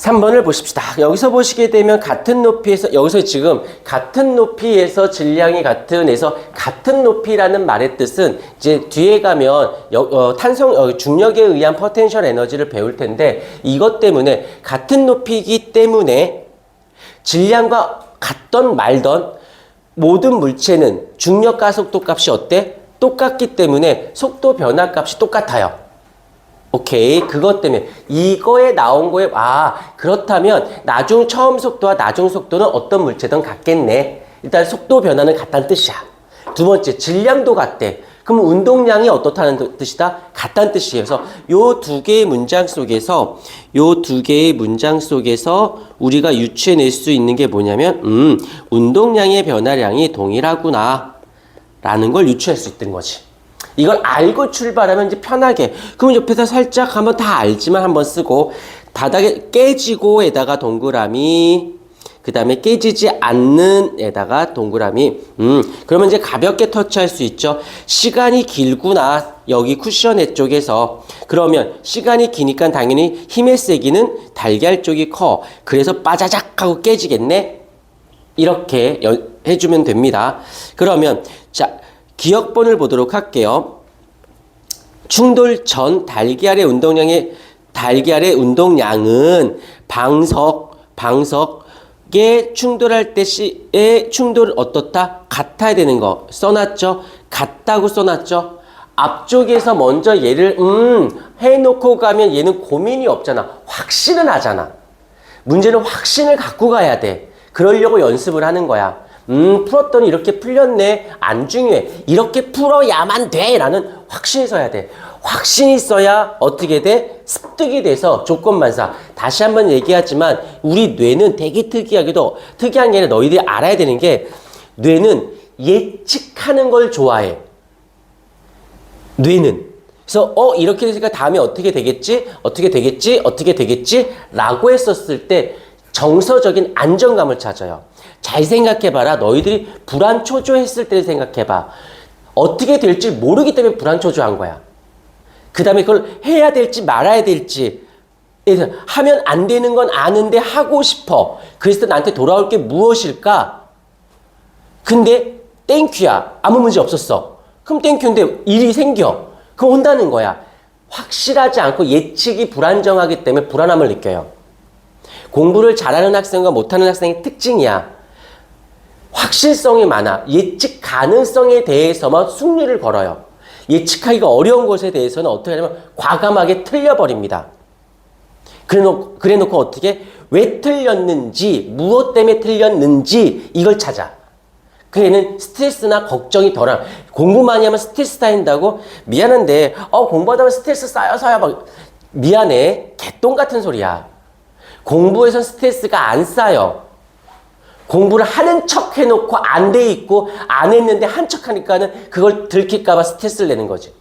3번을 보십시다. 여기서 보시게 되면 같은 높이에서 여기서 지금 같은 높이에서 질량이 같은에서 같은 높이라는 말의 뜻은 이제 뒤에 가면 여- 어, 탄성 어, 중력에 의한 포텐셜 에너지를 배울 텐데 이것 때문에 같은 높이이기 때문에 질량과 같던 말던 모든 물체는 중력 가속도 값이 어때? 똑같기 때문에 속도 변화 값이 똑같아요. 오케이. 그것 때문에 이거에 나온 거에 아, 그렇다면 나중 처음 속도와 나중 속도는 어떤 물체든 같겠네. 일단 속도 변화는 같다는 뜻이야. 두 번째, 질량도 같대. 그럼 운동량이 어떻다는 뜻- 뜻이다? 같다는 뜻이에요. 그래서 요 두 개의 문장 속에서 요 두 개의 문장 속에서 우리가 유추해 낼 수 있는 게 뭐냐면 음, 운동량의 변화량이 동일하구나. 라는 걸 유추할 수 있던 거지. 이걸 알고 출발하면 이제 편하게. 그럼 옆에서 살짝 한번 다 알지만 한번 쓰고 바닥에 깨지고에다가 동그라미 그 다음에 깨지지 않는 에다가 동그라미. 음 그러면 이제 가볍게 터치할 수 있죠. 시간이 길구나. 여기 쿠션의 쪽에서. 그러면 시간이 기니까 당연히 힘의 세기는 달걀 쪽이 커. 그래서 빠자작 하고 깨지겠네? 이렇게 여- 해주면 됩니다. 그러면 자 기억본을 보도록 할게요. 충돌 전 달걀의 운동량의 달걀의 운동량은 방석 방석에 충돌할 때 시의 충돌은 어떻다? 같아야 되는 거 써놨죠? 같다고 써놨죠? 앞쪽에서 먼저 얘를 음 해놓고 가면 얘는 고민이 없잖아. 확신은 하잖아. 문제는 확신을 갖고 가야 돼. 그러려고 연습을 하는 거야. 음, 풀었더니 이렇게 풀렸네. 안 중요해. 이렇게 풀어야만 돼. 라는 확신이 있어야 돼. 확신이 있어야 어떻게 돼? 습득이 돼서 조건만사. 다시 한번 얘기하지만 우리 뇌는 되게 특이하게도 특이한 게 아니라 너희들이 알아야 되는 게 뇌는 예측하는 걸 좋아해. 뇌는. 그래서 어 이렇게 되니까 다음에 어떻게 되겠지? 어떻게 되겠지? 어떻게 되겠지? 라고 했었을 때 정서적인 안정감을 찾아요. 잘 생각해봐라. 너희들이 불안 초조했을 때 생각해봐. 어떻게 될지 모르기 때문에 불안 초조한 거야. 그 다음에 그걸 해야 될지 말아야 될지 하면 안 되는 건 아는데 하고 싶어. 그래서 나한테 돌아올 게 무엇일까? 근데 땡큐야. 아무 문제 없었어. 그럼 땡큐인데 일이 생겨. 그럼 온다는 거야. 확실하지 않고 예측이 불안정하기 때문에 불안함을 느껴요. 공부를 잘하는 학생과 못하는 학생의 특징이야. 확실성이 많아. 예측 가능성에 대해서만 승리를 걸어요. 예측하기가 어려운 것에 대해서는 어떻게 하냐면 과감하게 틀려버립니다. 그래 놓고, 그래 놓고 어떻게? 왜 틀렸는지, 무엇 때문에 틀렸는지 이걸 찾아. 그 애는 스트레스나 걱정이 덜한 공부 많이 하면 스트레스 쌓인다고 미안한데 어 공부하다 보면 스트레스 쌓여서야 막 미안해 개똥 같은 소리야 공부에서 스트레스가 안 쌓여 공부를 하는 척 해놓고 안 돼 있고 안 했는데 한 척 하니까는 그걸 들킬까봐 스트레스를 내는 거지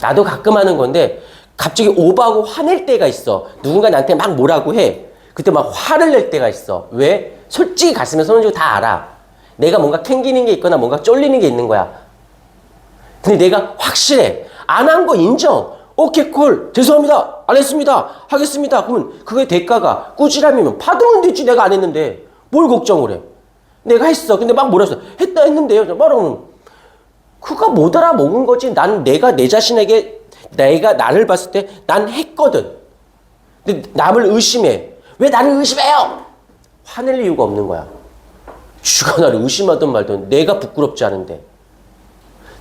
나도 가끔 하는 건데 갑자기 오버하고 화낼 때가 있어 누군가 나한테 막 뭐라고 해 그때 막 화를 낼 때가 있어 왜? 솔직히 가슴에 손을 쥐고 다 알아 내가 뭔가 캥기는 게 있거나 뭔가 쫄리는 게 있는 거야. 근데 내가 확실해. 안 한 거 인정. 오케이, 콜. 죄송합니다. 안 했습니다. 하겠습니다. 그러면 그게 대가가 꾸지람이면 받으면 되지. 내가 안 했는데. 뭘 걱정을 해. 내가 했어. 근데 막 했어. 했다 했는데요. 말하면 그가 못 알아먹은 거지. 난 내가 내 자신에게 내가 나를 봤을 때 난 했거든. 근데 남을 의심해. 왜 나를 의심해요? 화낼 이유가 없는 거야. 쥐가 나를 의심하든 말든 내가 부끄럽지 않은데.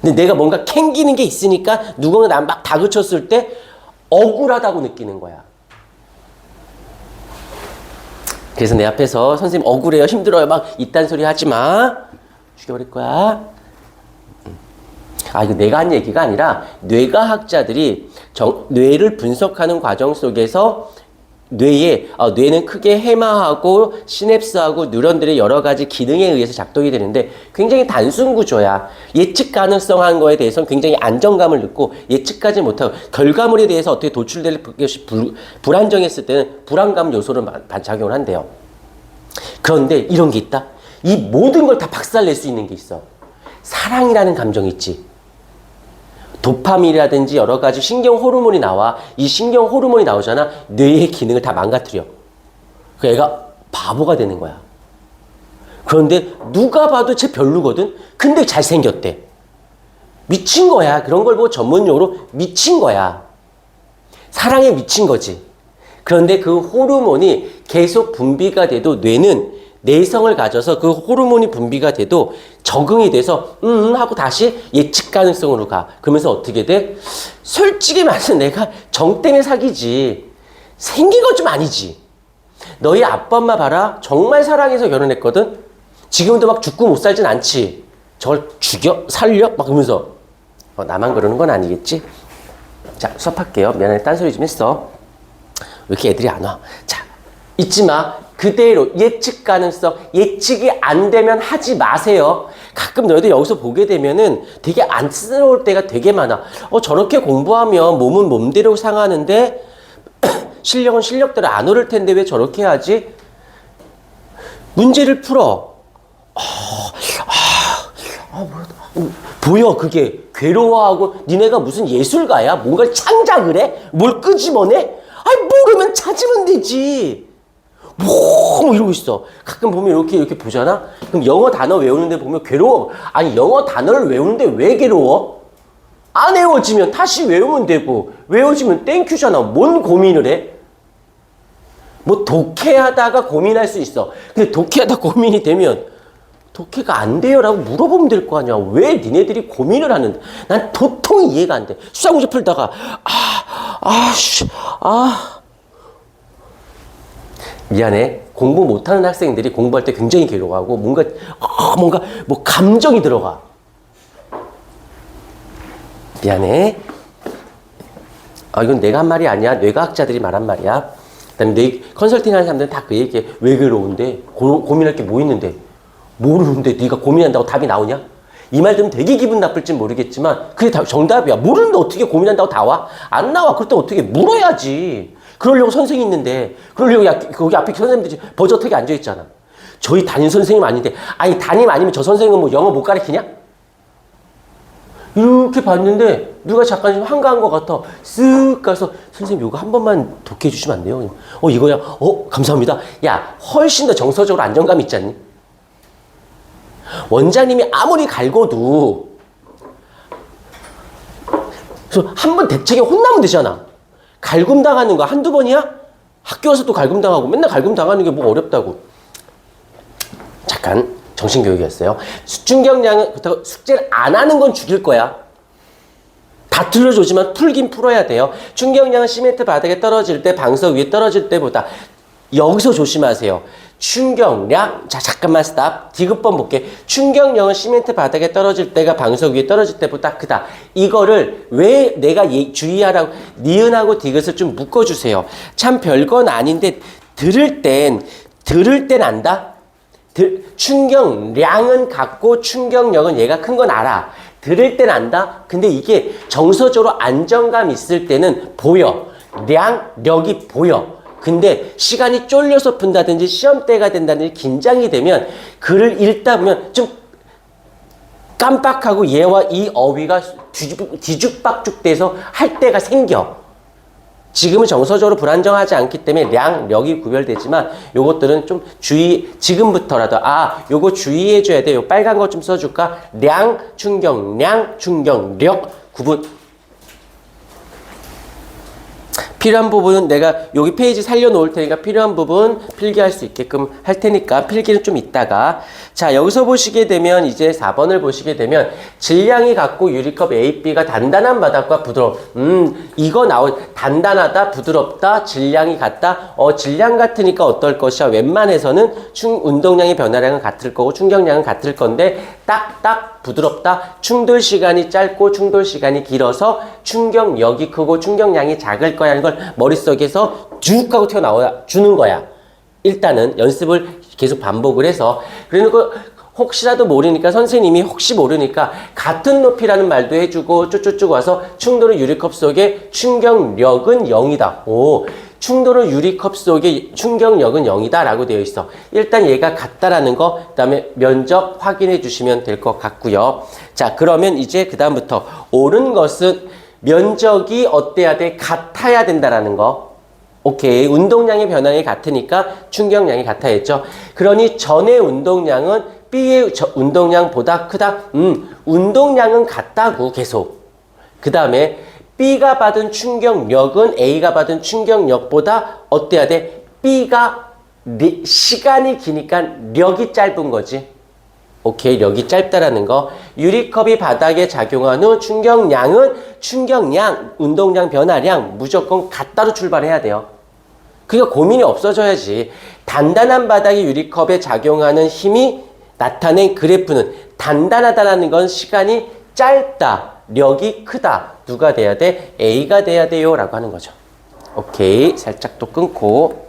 근데 내가 뭔가 캥기는 게 있으니까 누군가 나막 다그쳤을 때 억울하다고 느끼는 거야. 그래서 내 앞에서 선생님 억울해요, 힘들어요, 막 이딴 소리 하지 마. 죽여버릴 거야. 아, 이거 내가 한 얘기가 아니라 뇌과학자들이 정, 뇌를 분석하는 과정 속에서 뇌에 어, 뇌는 크게 해마하고 시냅스하고 뉴런들의 여러 가지 기능에 의해서 작동이 되는데 굉장히 단순 구조야. 예측 가능성한 거에 대해서는 굉장히 안정감을 느끼고 예측하지 못하고 결과물에 대해서 어떻게 도출될 것이 불, 불안정했을 때는 불안감 요소를 마- 작용을 한대요. 그런데 이런 게 있다. 이 모든 걸 다 박살낼 수 있는 게 있어. 사랑이라는 감정 있지. 도파민이라든지 여러 가지 신경 호르몬이 나와. 이 신경 호르몬이 나오잖아. 뇌의 기능을 다 망가뜨려. 그 애가 바보가 되는 거야. 그런데 누가 봐도 쟤 별로거든? 근데 잘생겼대. 미친 거야. 그런 걸 보고 전문용어로 미친 거야. 사랑에 미친 거지. 그런데 그 호르몬이 계속 분비가 돼도 뇌는 내성을 가져서 그 호르몬이 분비가 돼도 적응이 돼서 음 하고 다시 예측 가능성으로 가. 그러면서 어떻게 돼? 솔직히 말해서 내가 정 때문에 사귀지. 생긴 건 좀 아니지. 너희 아빠 엄마 봐라. 정말 사랑해서 결혼했거든. 지금도 막 죽고 못 살진 않지. 저걸 죽여 살려 막 그러면서 어, 나만 그러는 건 아니겠지? 자 수업할게요. 미안해 딴소리 좀 했어. 왜 이렇게 애들이 안 와? 자, 잊지 마. 그대로 예측 가능성, 예측이 안 되면 하지 마세요. 가끔 너희들 여기서 보게 되면은 되게 안쓰러울 때가 되게 많아. 어, 저렇게 공부하면 몸은 몸대로 상하는데 실력은 실력대로 안 오를 텐데 왜 저렇게 하지? 문제를 풀어. 보여 그게 괴로워하고 니네가 무슨 예술가야 뭔가를 창작을 해? 뭘 끄집어내? 아니 모르면 찾으면 되지 뭐, 뭐 이러고 있어 가끔 보면 이렇게 이렇게 보잖아 그럼 영어 단어 외우는데 보면 괴로워 아니 영어 단어를 외우는데 왜 괴로워? 안 외워지면 다시 외우면 되고 외워지면 땡큐잖아 뭔 고민을 해? 뭐 독해하다가 고민할 수 있어 근데 독해하다 고민이 되면 독해가 안 돼요라고 물어보면 될 거 아니야. 왜 니네들이 고민을 하는데? 난 도통 이해가 안 돼. 수학 문제 풀다가 아, 아, 씨, 아. 미안해. 공부 못하는 학생들이 공부할 때 굉장히 괴로워하고 뭔가 아, 뭔가 뭐 감정이 들어가. 미안해. 아 이건 내가 한 말이 아니야. 뇌과학자들이 말한 말이야. 그다음에 뇌 컨설팅하는 사람들은 다 그 얘기해. 왜 괴로운데? 고, 고민할 게 뭐 있는데? 모르는데 네가 고민한다고 답이 나오냐? 이 말 들으면 되게 기분 나쁠지 모르겠지만 그게 다 정답이야. 모르는데 어떻게 고민한다고 다 와? 안 나와. 그럴 때 어떻게 물어야지. 그러려고 선생이 있는데 그러려고 야, 거기 앞에 선생님들이 버젓하게 앉아있잖아. 저희 담임 선생님 아닌데 아니 담임 아니면 저 선생님은 뭐 영어 못 가르치냐? 이렇게 봤는데 누가 잠깐 좀 한가한 것 같아. 쓱 가서 선생님 이거 한 번만 독해 주시면 안 돼요? 어 이거야. 어 감사합니다. 야 훨씬 더 정서적으로 안정감 있지 않니? 원장님이 아무리 갈고도 그래서 한 번 대책에 혼나면 되잖아. 갈굼 당하는 거 한두 번이야? 학교 와서 또 갈굼 당하고 맨날 갈굼 당하는 게 뭐 어렵다고. 잠깐 정신교육이었어요. 수준경량은 그렇다고 숙제를 안 하는 건 죽일 거야. 다 틀려주지만 풀긴 풀어야 돼요. 충격량은 시멘트 바닥에 떨어질 때, 방석 위에 떨어질 때보다 여기서 조심하세요. 충격량, 자 잠깐만 스탑. 디귿번 볼게. 충격량은 시멘트 바닥에 떨어질 때가 방석 위에 떨어질 때보다 크다. 이거를 왜 내가 예- 주의하라고 니은하고 디귿을 좀 묶어주세요. 참 별건 아닌데 들을 땐 들을 땐 안다. 들, 충격량은 같고 충격력은 얘가 큰 건 알아. 들을 땐 안다. 근데 이게 정서적으로 안정감 있을 때는 보여. 량, 력이 보여. 근데 시간이 쫄려서 푼다든지 시험 때가 된다든지 긴장이 되면 글을 읽다 보면 좀 깜빡하고 얘와 이 어휘가 뒤죽, 뒤죽박죽 돼서 할 때가 생겨. 지금은 정서적으로 불안정하지 않기 때문에 량, 력이 구별되지만 요것들은 좀 주의, 지금부터라도, 아, 요거 주의해줘야 돼. 요 빨간 거 좀 써줄까? 량, 충격 량, 충격 력, 구분. 필요한 부분은 내가 여기 페이지 살려놓을 테니까 필요한 부분 필기할 수 있게끔 할 테니까 필기는 좀 있다가. 자 여기서 보시게 되면 이제 4번을 보시게 되면 질량이 같고 유리컵 A, B가 단단한 바닥과 부드러움. 음 이거 나온 단단하다 부드럽다 질량이 같다? 어 질량 같으니까 어떨 것이야? 웬만해서는 충 운동량의 변화량은 같을 거고 충격량은 같을 건데 딱딱 부드럽다 충돌 시간이 짧고 충돌 시간이 길어서 충격력이 크고 충격량이 작을 거라는 걸 머릿속에서 쭉 하고 튀어나와 주는 거야. 일단은 연습을 계속 반복을 해서 그러니까 혹시라도 모르니까 선생님이 혹시 모르니까 같은 높이라는 말도 해주고 쭉쭉쭉 와서 충돌은 유리컵 속에 충격력은 0이다. 오, 충돌은 유리컵 속의 충격력은 0이다 라고 되어 있어. 일단 얘가 같다라는 거, 그 다음에 면적 확인해 주시면 될 것 같고요. 자, 그러면 이제 그 다음부터 옳은 것은 면적이 어때야 돼? 같아야 된다라는 거. 오케이. 운동량의 변화량이 같으니까 충격량이 같아야겠죠. 그러니 전의 운동량은 B의 저- 운동량보다 크다. 음, 운동량은 같다고 계속. 그 다음에 B가 받은 충격력은 A가 받은 충격력보다 어때야 돼? B가 리- 시간이 기니까 력이 짧은 거지. 오케이, 력이 짧다라는 거. 유리컵이 바닥에 작용한 후 충격량은 충격량, 운동량 변화량 무조건 같다로 출발해야 돼요. 그러니까 고민이 없어져야지. 단단한 바닥이 유리컵에 작용하는 힘이 나타낸 그래프는 단단하다라는 건 시간이 짧다, 력이 크다. 누가 돼야 돼? A가 돼야 돼요. 라고 하는 거죠. 오케이. 살짝 또 끊고.